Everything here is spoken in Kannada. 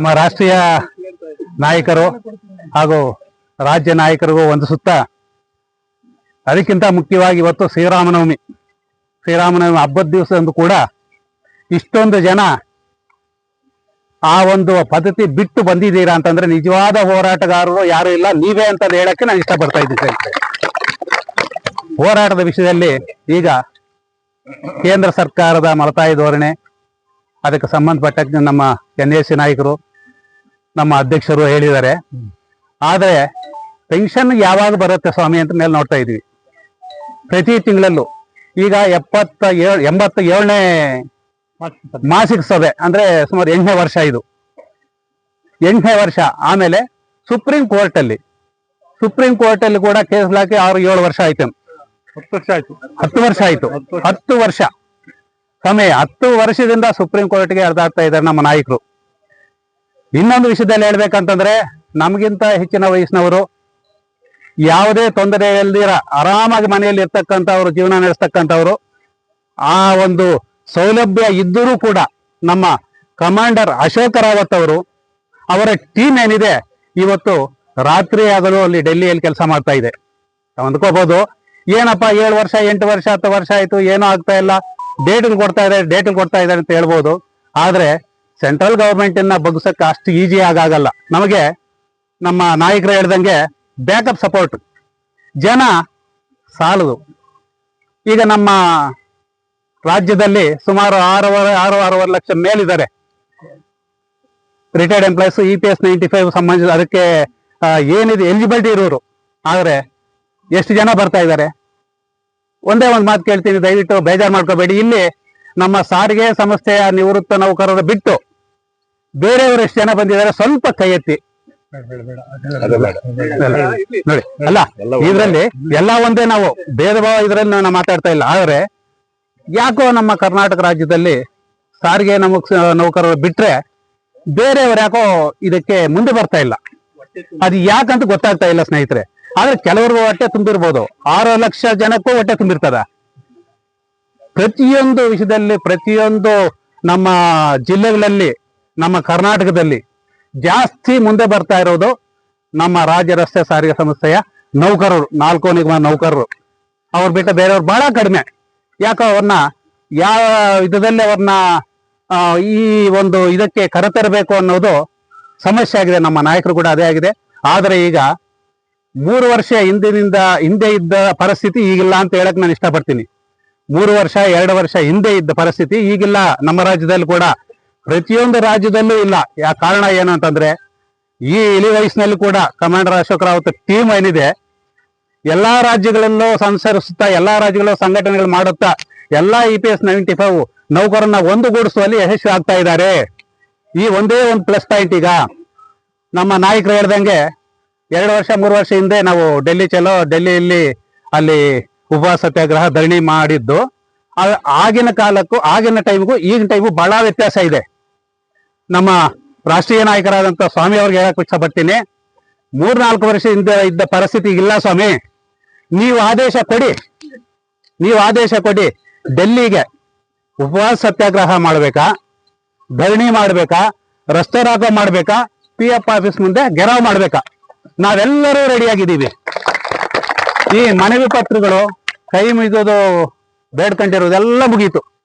ನಮ್ಮ ರಾಷ್ಟ್ರೀಯ ನಾಯಕರು ಹಾಗೂ ರಾಜ್ಯ ನಾಯಕರಿಗೂ ಒಂದು ಸುತ್ತ. ಅದಕ್ಕಿಂತ ಮುಖ್ಯವಾಗಿ ಇವತ್ತು ಶ್ರೀರಾಮನವಮಿ. ಶ್ರೀರಾಮನವಮಿ ಹಬ್ಬದ ದಿವಸದಂದು ಕೂಡ ಇಷ್ಟೊಂದು ಜನ ಆ ಒಂದು ಪದ್ಧತಿ ಬಿಟ್ಟು ಬಂದಿದ್ದೀರಾ ಅಂತಂದ್ರೆ ನಿಜವಾದ ಹೋರಾಟಗಾರರು ಯಾರು ಇಲ್ಲ. ನೀವೇ ಅಂತ ಹೇಳಕ್ಕೆ ನಾನು ಇಷ್ಟಪಡ್ತಾ ಇದ್ದೀನಿ. ಹೋರಾಟದ ವಿಷಯದಲ್ಲಿ ಈಗ ಕೇಂದ್ರ ಸರ್ಕಾರದ ಮಲತಾಯಿ ಧೋರಣೆ, ಅದಕ್ಕೆ ಸಂಬಂಧಪಟ್ಟ ನಮ್ಮ ಎನ್ ಸಿ ನಾಯಕರು ನಮ್ಮ ಅಧ್ಯಕ್ಷರು ಹೇಳಿದ್ದಾರೆ. ಆದರೆ ಪೆನ್ಷನ್ ಯಾವಾಗ ಬರುತ್ತೆ ಸ್ವಾಮಿ ಅಂತ ಮೇಲೆ ನೋಡ್ತಾ ಇದೀವಿ ಪ್ರತಿ ತಿಂಗಳಲ್ಲೂ. ಈಗ ಎಪ್ಪತ್ತ ಏಳು ಎಂಬತ್ತ ಏಳನೇ ಮಾಸಿಕ ಸಭೆ ಅಂದ್ರೆ ಸುಮಾರು ಎಂಟನೇ ವರ್ಷ ಇದು. ಎಂಟನೇ ವರ್ಷ. ಆಮೇಲೆ ಸುಪ್ರೀಂ ಕೋರ್ಟ್ ಅಲ್ಲಿ. ಸುಪ್ರೀಂ ಕೋರ್ಟ್ ಅಲ್ಲಿ ಕೂಡ ಕೇಸ್ ಹಾಕಿ ಆರು ಏಳು ವರ್ಷ ಆಯ್ತು. ಹತ್ತು ವರ್ಷ ಆಯ್ತು. ಹತ್ತು ವರ್ಷ ಆಯ್ತು. ಹತ್ತು ವರ್ಷ. ಸಮಯ ಹತ್ತು ವರ್ಷದಿಂದ ಸುಪ್ರೀಂ ಕೋರ್ಟ್ಗೆ ಅರ್ಧಾಗ್ತಾ ಇದ್ದಾರೆ ನಮ್ಮ ನಾಯಕರು. ಇನ್ನೊಂದು ವಿಷಯದಲ್ಲಿ ಹೇಳ್ಬೇಕಂತಂದ್ರೆ ನಮಗಿಂತ ಹೆಚ್ಚಿನ ವಯಸ್ಸಿನವರು ಯಾವುದೇ ತೊಂದರೆ ಇಲ್ದಿರ ಆರಾಮಾಗಿ ಮನೆಯಲ್ಲಿ ಇರ್ತಕ್ಕಂಥವ್ರು, ಜೀವನ ನಡೆಸ್ತಕ್ಕಂಥವ್ರು, ಆ ಒಂದು ಸೌಲಭ್ಯ ಇದ್ದರೂ ಕೂಡ ನಮ್ಮ ಕಮಾಂಡರ್ ಅಶೋಕ ರಾವತ್ ಅವರು, ಅವರ ಟೀಮ್ ಏನಿದೆ, ಇವತ್ತು ರಾತ್ರಿ ಅಲ್ಲಿ ಡೆಲ್ಲಿಯಲ್ಲಿ ಕೆಲಸ ಮಾಡ್ತಾ ಇದೆ. ಅಂದ್ಕೋಬಹುದು ಏನಪ್ಪ ಏಳು ವರ್ಷ, ಎಂಟು ವರ್ಷ, ಹತ್ತು ವರ್ಷ ಆಯ್ತು, ಏನೂ ಆಗ್ತಾ ಇಲ್ಲ ಡೇಟ್ ಕೊಡ್ತಾ ಇದೆ ಡೇಟ್ ಕೊಡ್ತಾ ಇದ್ದಾರೆ ಅಂತ ಹೇಳ್ಬೋದು. ಆದ್ರೆ ಸೆಂಟ್ರಲ್ ಗವರ್ಮೆಂಟ್ ಅನ್ನ ಬಗ್ಸಕ್ಕೆ ಅಷ್ಟು ಈಜಿ ಆಗಾಗಲ್ಲ. ನಮಗೆ ನಮ್ಮ ನಾಯಕರು ಹೇಳ್ದಂಗೆ ಬ್ಯಾಕಪ್ ಸಪೋರ್ಟ್ ಜನ ಸಾಲದು. ಈಗ ನಮ್ಮ ರಾಜ್ಯದಲ್ಲಿ ಸುಮಾರು ಆರೂವರೆ ಆರು ಆರೂವರೆ lakh ಮೇಲಿದ್ದಾರೆ. Retired employees E P S ninety five ಸಂಬಂಧಿಸಿದ ಅದಕ್ಕೆ ಏನಿದೆ ಎಲಿಜಿಬಿಲಿಟಿ ಇರೋರು. ಆದರೆ ಎಷ್ಟು ಜನ ಬರ್ತಾ ಇದ್ದಾರೆ? ಒಂದೇ ಒಂದು ಮಾತು ಕೇಳ್ತೀನಿ, ದಯವಿಟ್ಟು ಬೇಜಾರು ಮಾಡ್ಕೋಬೇಡಿ. ಇಲ್ಲಿ ನಮ್ಮ ಸಾರಿಗೆ ಸಂಸ್ಥೆಯ ನಿವೃತ್ತ ನೌಕರರು ಬಿಟ್ಟು ಬೇರೆಯವರು ಎಷ್ಟು ಜನ ಬಂದಿದ್ದಾರೆ ಸ್ವಲ್ಪ ಕೈ ಎತ್ತಿ. ನೋಡಿ ಅಲ್ಲ ಇದ್ರಲ್ಲಿ ಎಲ್ಲ ಒಂದೇ ನಾವು. ಭೇದ ಭಾವ ಇದ್ರಲ್ಲಿ ನಾವು ಮಾತಾಡ್ತಾ ಇಲ್ಲ. ಆದ್ರೆ ಯಾಕೋ ನಮ್ಮ ಕರ್ನಾಟಕ ರಾಜ್ಯದಲ್ಲಿ ಸಾರಿಗೆ ನಮಗ್ ನೌಕರರು ಬಿಟ್ರೆ ಬೇರೆಯವರು ಯಾಕೋ ಇದಕ್ಕೆ ಮುಂದೆ ಬರ್ತಾ ಇಲ್ಲ. ಅದು ಯಾಕಂತ ಗೊತ್ತಾಗ್ತಾ ಇಲ್ಲ ಸ್ನೇಹಿತರೆ. ಆದ್ರೆ ಕೆಲವ್ರಿಗೂ ಹೊಟ್ಟೆ ತುಂಬಿರ್ಬೋದು. ಆರು ಲಕ್ಷ ಜನಕ್ಕೂ ಹೊಟ್ಟೆ ತುಂಬಿರ್ತದ. ಪ್ರತಿಯೊಂದು ವಿಷಯದಲ್ಲಿ ಪ್ರತಿಯೊಂದು ನಮ್ಮ ಜಿಲ್ಲೆಗಳಲ್ಲಿ ನಮ್ಮ ಕರ್ನಾಟಕದಲ್ಲಿ ಜಾಸ್ತಿ ಮುಂದೆ ಬರ್ತಾ ಇರೋದು ನಮ್ಮ ರಾಜ್ಯ ರಸ್ತೆ ಸಾರಿಗೆ ಸಂಸ್ಥೆಯ ನೌಕರರು, ನಾಲ್ಕು ನಿಗಮ ನೌಕರರು. ಅವ್ರು ಬಿಟ್ಟ ಬೇರೆಯವ್ರು ಬಹಳ ಕಡಿಮೆ. ಯಾಕೋ ಅವ್ರನ್ನ ಯಾವ ವಿಧದಲ್ಲಿ ಅವ್ರನ್ನ ಈ ಒಂದು ಇದಕ್ಕೆ ಕರೆತರಬೇಕು ಅನ್ನೋದು ಸಮಸ್ಯೆ ಆಗಿದೆ. ನಮ್ಮ ನಾಯಕರು ಕೂಡ ಅದೇ ಆಗಿದೆ. ಆದರೆ ಈಗ ಮೂರು ವರ್ಷ ಹಿಂದಿನಿಂದ ಹಿಂದೆ ಇದ್ದ ಪರಿಸ್ಥಿತಿ ಈಗಿಲ್ಲ ಅಂತ ಹೇಳಕ್ ನಾನು ಇಷ್ಟಪಡ್ತೀನಿ. ಮೂರು ವರ್ಷ, ಎರಡು ವರ್ಷ ಹಿಂದೆ ಇದ್ದ ಪರಿಸ್ಥಿತಿ ಈಗಿಲ್ಲ. ನಮ್ಮ ರಾಜ್ಯದಲ್ಲಿ ಕೂಡ ಪ್ರತಿಯೊಂದು ರಾಜ್ಯದಲ್ಲೂ ಇಲ್ಲ. ಯಾ ಕಾರಣ ಏನು ಅಂತಂದ್ರೆ, ಈ ಇಳಿ ವಯಸ್ಸಿನಲ್ಲಿ ಕೂಡ ಕಮಾಂಡರ್ ಅಶೋಕ್ ರಾವತ್ ಟೀಮ್ ಏನಿದೆ, ಎಲ್ಲಾ ರಾಜ್ಯಗಳಲ್ಲೂ ಸಂಸರಿಸುತ್ತಾ ಎಲ್ಲಾ ರಾಜ್ಯಗಳಲ್ಲೂ ಸಂಘಟನೆಗಳು ಮಾಡುತ್ತಾ, ಎಲ್ಲಾ E P S ninety five ನೌಕರನ್ನ ಒಂದುಗೂಡಿಸುವಲ್ಲಿ ಯಶಸ್ವಿ ಆಗ್ತಾ ಇದ್ದಾರೆ. ಈ ಒಂದೇ ಒಂದು ಪ್ಲಸ್ ಪಾಯಿಂಟ್ ಈಗ. ನಮ್ಮ ನಾಯಕರು ಹೇಳ್ದಂಗೆ, ಎರಡು ವರ್ಷ, ಮೂರು ವರ್ಷ ಹಿಂದೆ ನಾವು ಡೆಲ್ಲಿ ಚಲೋ, ಡೆಲ್ಲಿಯಲ್ಲಿ ಅಲ್ಲಿ ಉಪವಾಸ ಸತ್ಯಾಗ್ರಹ ಧರಣಿ ಮಾಡಿದ್ದು. ಆಗಿನ ಕಾಲಕ್ಕೂ, ಆಗಿನ ಟೈಮ್ಗೂ ಈಗಿನ ಟೈಮು ಬಹಳ ವ್ಯತ್ಯಾಸ ಇದೆ. ನಮ್ಮ ರಾಷ್ಟ್ರೀಯ ನಾಯಕರಾದಂತ ಸ್ವಾಮಿ ಅವ್ರಿಗೆ ಹೇಳಕ್ ಇಷ್ಟಪಡ್ತೀನಿ. ಮೂರ್ನಾಲ್ಕು ವರ್ಷ ಹಿಂದೆ ಇದ್ದ ಪರಿಸ್ಥಿತಿ ಇಲ್ಲ ಸ್ವಾಮಿ. ನೀವು ಆದೇಶ ಕೊಡಿ. ನೀವು ಆದೇಶ ಕೊಡಿ. ಡೆಲ್ಲಿಗೆ ಉಪವಾಸ ಸತ್ಯಾಗ್ರಹ ಮಾಡ್ಬೇಕಾ? ಧರಣಿ ಮಾಡ್ಬೇಕಾ? ರಸ್ತೆ ರಾಗ ಮಾಡ್ಬೇಕಾ? ಪಿ ಎಫ್ ಆಫೀಸ್ ಮುಂದೆ ಗೆರಾವ್ ಮಾಡ್ಬೇಕಾ? ನಾವೆಲ್ಲರೂ ರೆಡಿಯಾಗಿದ್ದೀವಿ ಈ ಮನವಿ ಪತ್ರಗಳು ಕೈ ಮುಗಿದೋದು ಬೇಡ್ಕೊಂಡಿರೋದೆಲ್ಲ ಮುಗೀತು.